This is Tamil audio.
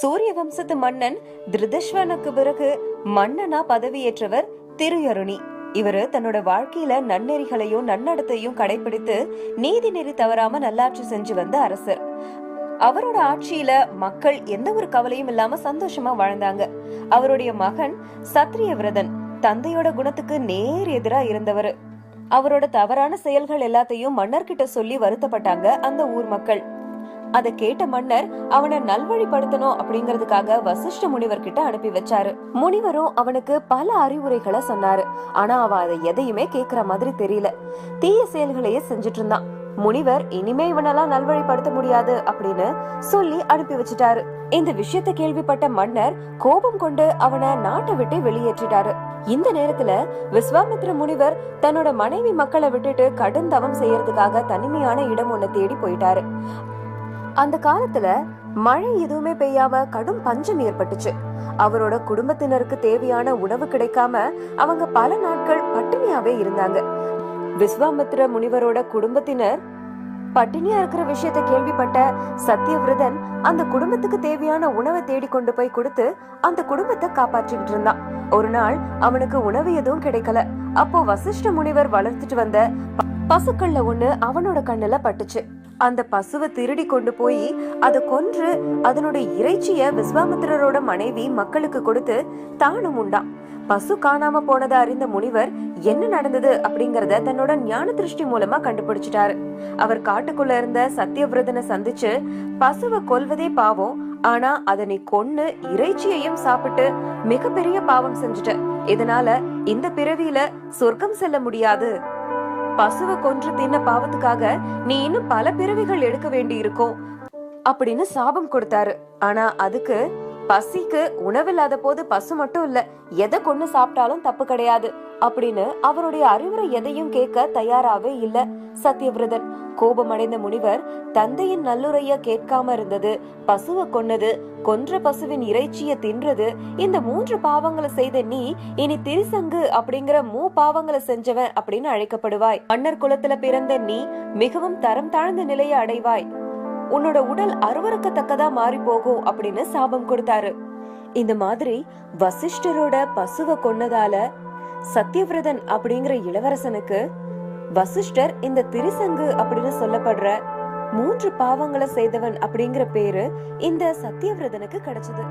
சூரிய வம்சத்து மன்னன் திருதஸ்வனுக்கு பிறகு மன்னனா பதவியேற்றவர் திருயருணி. இவரு தன்னோட வாழ்க்கையில நன்னெறிகளையும் நன்னடத்தையும் கடைபிடித்து நீதி நெறி தவறாம நல்லாட்சி செஞ்சு வந்த அரசர். அவரோட ஆட்சியில மக்கள் எந்த ஒரு கவலையும் இல்லாம சந்தோஷமா வாழ்ந்தாங்க. அவருடைய மகன் சத்திரிய விரதன் தந்தையோட குணத்துக்கு நேர் எதிரா இருந்தவர். அவரோட தவறான செயல்கள் எல்லாத்தையும் மன்னர்கிட்ட சொல்லி வருத்தப்பட்டாங்க அந்த ஊர் மக்கள். அதை கேட்ட மன்னர் அவனை நல்வழிப்படுத்தணும் அப்படிங்கறதுக்காக வசிஷ்ட முனிவர் கிட்ட அனுப்பி வச்சாரு. முனிவரும் அவனுக்கு பல அறிவுரைகளை சொன்னாரு. ஆனா அவ அதை எதையுமே கேக்குற மாதிரி தெரியல. தீய செயல்களையே செஞ்சுட்டு இருந்தான். முனிவர் இனிமே இவனெல்லாம் நல்வழிப்படுத்த முடியாது அப்படின்னு சொல்லி அனுப்பி வச்சுட்டாரு. இந்த விஷயத்தை கேள்விப்பட்ட மன்னர் கோபம் கொண்டு அவனை நாட்டை விட்டு வெளியேற்றிட்டாரு. இந்த நேரத்துல விஸ்வாமித்ர முனிவர் தன்னோட மனைவி மக்களை விட்டுட்டு கடும் தவம் செய்யறதுக்காக தனிமையான இடம் ஒண்ணு தேடி போயிட்டாரு. அந்த காலத்துல மழை எதுவுமே பெய்யாம கடும் பஞ்சம் ஏற்பட்டுச்சு. அவரோட குடும்பத்தினருக்கு தேவையான உணவு கிடைக்காம அவங்க பல நாட்கள் பட்டினியாவே இருந்தாங்க. விஸ்வாமித்ர முனிவரோட குடும்பத்தினர் பட்டினியா இருக்கிற விஷயத்தை கேள்விப்பட்ட சத்தியவிரதன் அந்த குடும்பத்துக்கு தேவையான உணவை தேடி கொண்டு போய் கொடுத்து அந்த குடும்பத்தை காப்பாற்றிக்கிட்டு இருந்தான். ஒரு நாள் அவனுக்கு உணவு எதுவும் கிடைக்கல. அப்போ வசிஷ்ட முனிவர் வளர்த்துட்டு வந்த ப- பசுக்கள்ல ஒண்ணு அவனோட கண்ணுல பட்டுச்சு. அந்த பசுவை திருடி கொண்டு போய் அதை கொன்று அதனோட இறைச்சிய விஸ்வாமித்திரரோட மனைவி மக்களுக்கு கொடுத்து தானும் உண்டான். பசு காணாம போனதை அறிந்த முனிவர் என்ன நடந்தது? அப்படிங்கறத தன்னோட ஞான திருஷ்டி மூலமா கண்டுபிடிச்சிட்டாரு. அவர் காட்டுக்குள்ள இருந்த சத்தியவிரதனை சந்திச்சு பசுவை கொல்வதே பாவம். ஆனா அதை நீ கொன்னு இறைச்சியையும் சாப்பிட்டு மிகப்பெரிய பாவம் செஞ்சுட்ட. இதனால இந்த பிறவியில சொர்க்கம் செல்ல முடியாது. பசுவை கொன்று தின்ன பாவத்துக்காக நீ இன்னும் பல பிறவிகள் எடுக்க வேண்டி இருக்கும் அப்படின்னு சாபம் கொடுத்தாரு. ஆனா அதுக்கு பசிக்கு உணவில்லாத போது பசு மட்டும் இல்ல எதை கொண்டு சாப்பிட்டாலும் தப்பு கிடையாது அப்படின்னு அவருடைய அறிவுரை எதையும் கேட்க தயாராவே இல்ல சத்தியவிரதன் கோபமடைந்த முனிவர் தந்தையின் நல்லுரைய கேட்காம இருந்தது பசுவை கொன்னது கொன்ற பசுவின் இறைச்சிய தின்றது இந்த மூன்று பாவங்களை செய்த நீ இனி திரிசங்கு அப்படிங்கிற மூ பாவங்களை செஞ்சவன் அப்படின்னு அழைக்கப்படுவாய். மன்னர் குலத்துல பிறந்த நீ மிகவும் தரம் தாழ்ந்த நிலையை அடைவாய். உன்னோட உடல் அருவருக்கத்தக்கதா மாறி போகும் அப்படின்னு சாபம் கொடுத்தாரு. இந்த மாதிரி வசிஷ்டரோட பசுவை கொன்னதால சத்தியவிரதன் அப்படிங்கிற இளவரசனுக்கு வசிஷ்டர் இந்த திரிசங்கு அப்படின்னு சொல்லப்படுற மூன்று பாவங்களை செய்தவன் அப்படிங்கிற பேரு இந்த சத்தியவிரதனுக்கு கிடைச்சது.